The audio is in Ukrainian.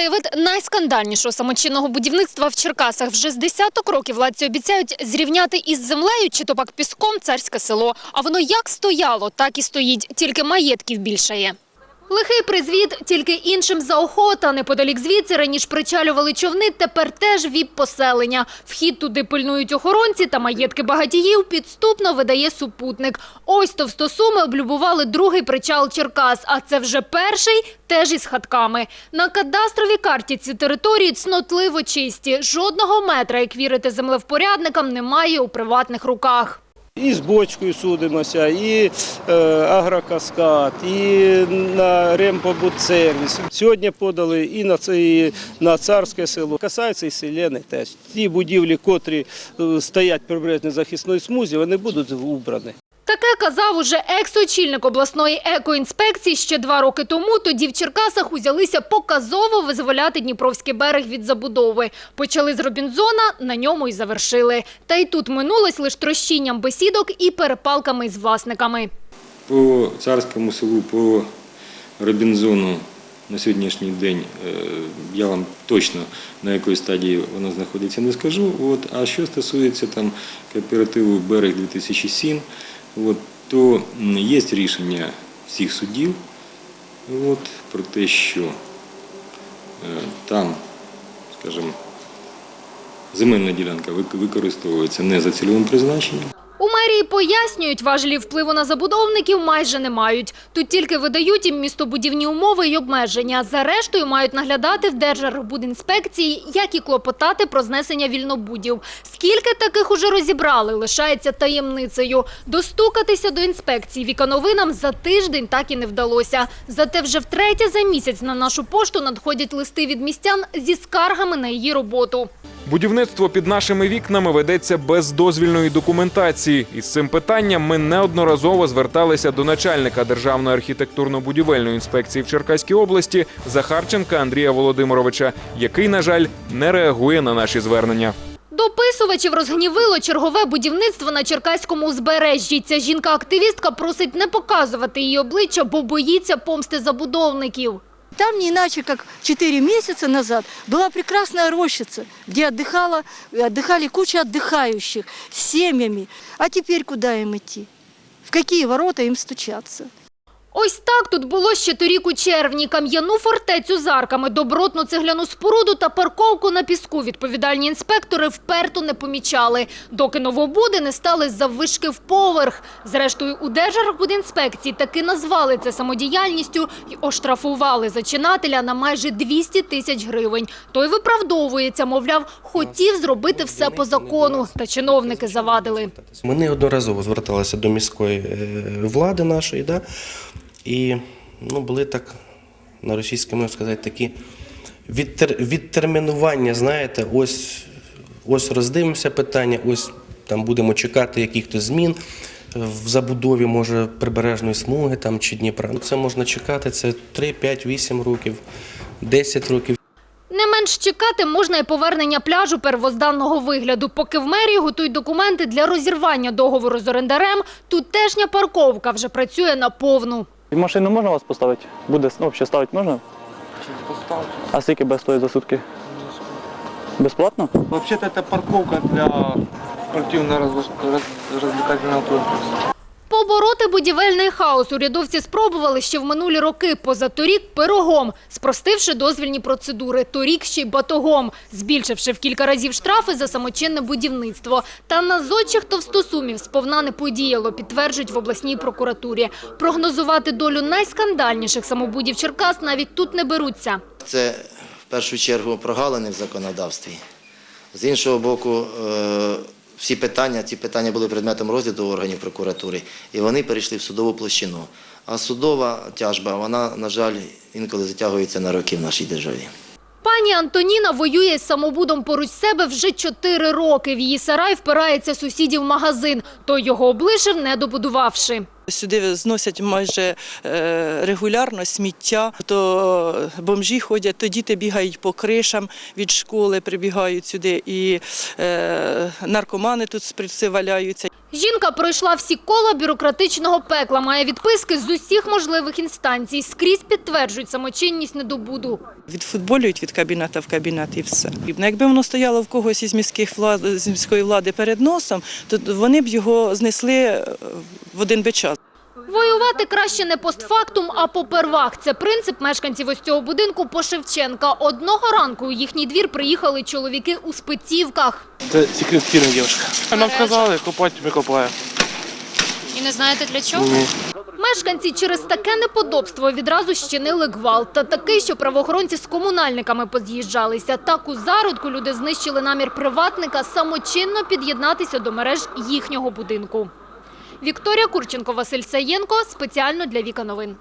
краєвид найскандальнішого самочинного будівництва в Черкасах. Вже з десяток років владці обіцяють зрівняти із землею чи то пак піском царське село. А воно як стояло, так і стоїть, тільки маєтків більшає. Лихий призвід, тільки іншим заохота. Неподалік звідси раніше причалювали човни, тепер теж віп-поселення. Вхід туди пильнують охоронці та маєтки багатіїв підступно видає супутник. Ось товстосуми облюбували другий причал Черкас, а це вже перший, теж із хатками. На кадастровій карті ці території цнотливо чисті. Жодного метра, як вірити землевпорядникам, немає у приватних руках. І з бочкою судимося, і е, агрокаскад, і на ремпобудсервіс. Сьогодні подали і на, і на царське село. Касається і селени теж. Ті будівлі, котрі е, стоять приблизно захисної смузі, вони будуть убрані. Таке казав уже екс-очільник обласної екоінспекції ще два роки тому. Тоді в Черкасах узялися показово визволяти Дніпровський берег від забудови. Почали з Робінзона, на ньому і завершили. Та й тут минулось лише трощінням бесідок і перепалками з власниками. По царському селу, по Робінзону на сьогоднішній день е, я вам точно на якій стадії воно знаходиться не скажу. От. А що стосується там кооперативу Берег 2007, от, то є рішення всіх судів от, про те, що е, там, скажімо, земельна ділянка використовується не за цільовим призначенням. Мерії пояснюють, важелів впливу на забудовників майже не мають. Тут тільки видають їм містобудівні умови і обмеження. За рештою мають наглядати в Держархбудінспекції, як і клопотати про знесення вільнобудів. Скільки таких уже розібрали, лишається таємницею. Достукатися до інспекції вікановинам за тиждень так і не вдалося. Зате вже втретє за місяць на нашу пошту надходять листи від містян зі скаргами на її роботу. Будівництво під нашими вікнами ведеться без дозвільної документації. Із цим питанням ми неодноразово зверталися до начальника Державної архітектурно-будівельної інспекції в Черкаській області Захарченка Андрія Володимировича, який, на жаль, не реагує на наші звернення. Дописувачів розгнівило чергове будівництво на Черкаському узбережжі. Ця жінка-активістка просить не показувати її обличчя, бо боїться помсти забудовників Там не иначе, как 4 месяца назад была прекрасная рощица, где отдыхала, отдыхали куча отдыхающих с семьями. А теперь куда им идти? В какие ворота им стучаться? Ось так тут було ще торік у червні. Кам'яну фортецю з арками, добротну цегляну споруду та парковку на піску відповідальні інспектори вперто не помічали, доки новобуди не стали заввишки в поверх. Зрештою, у Держархбудінспекції таки назвали це самодіяльністю і оштрафували зачинателя на майже 200 тисяч гривень. Той виправдовується, мовляв, хотів зробити все по закону, та чиновники завадили. Ми неодноразово зверталися до міської е, влади нашої? І ну, були так, на російській мові сказати, такі відтер, відтермінування, знаєте, ось, ось роздивимося питання, ось там будемо чекати якихось змін в забудові, може, прибережної смуги там, чи Дніпра. Ну, Це можна чекати, це 3, 5, 8 років, 10 років. Не менш чекати можна і повернення пляжу первозданного вигляду. Поки в мерії готують документи для розірвання договору з орендарем, тутешня парковка вже працює на повну. Машину можна у вас поставити? Буде ну, взагалі ставити можна? А скільки без стоїть за сутки? Безплатно? Вообще-то это парковка для спортивно-развлекательного комплекса. Побороти будівельний хаос урядовці спробували ще в минулі роки. Позаторік – пирогом, спростивши дозвільні процедури. Торік ще й батогом, збільшивши в кілька разів штрафи за самочинне будівництво. Та на зодчих товстосумів сповна не подіяло, підтверджують в обласній прокуратурі. Прогнозувати долю найскандальніших самобудів Черкас навіть тут не беруться. Це в першу чергу прогалини в законодавстві. З іншого боку, е, всі питання, ці питання були предметом розгляду органів прокуратури, і вони перейшли в судову площину. А судова тяжба, вона, на жаль, інколи затягується на роки в нашій державі. Пані Антоніна воює з самобудом поруч себе вже чотири роки. В її сарай впирається сусідів магазин. Той його облишив, не добудувавши. Сюди зносять майже е, регулярно сміття, то бомжі ходять, то діти бігають по кришам від школи, прибігають сюди, і е, наркомани тут з валяються. Жінка пройшла всі кола бюрократичного пекла, має відписки з усіх можливих інстанцій. Скрізь підтверджують самочинність недобуду. Відфутболюють від кабінета в кабінет і все. Якби воно стояло в когось із міських влад з міської влади перед носом, то вони б його знесли е, в один би час. Воювати краще не постфактум, а попервах. Це принцип мешканців ось цього будинку по Шевченка. Одного ранку у їхній двір приїхали чоловіки у спецівках. Це секрет фірми, дівчинка. Нам сказали, копати, ми копаємо. І не знаєте для чого? Ні. Мешканці через таке неподобство відразу щинили гвалт. Та такий, що правоохоронці з комунальниками поз'їжджалися. Так у зародку люди знищили намір приватника самочинно під'єднатися до мереж їхнього будинку. Вікторія Курченко, Василь Саєнко. Спеціально для Віка Новин.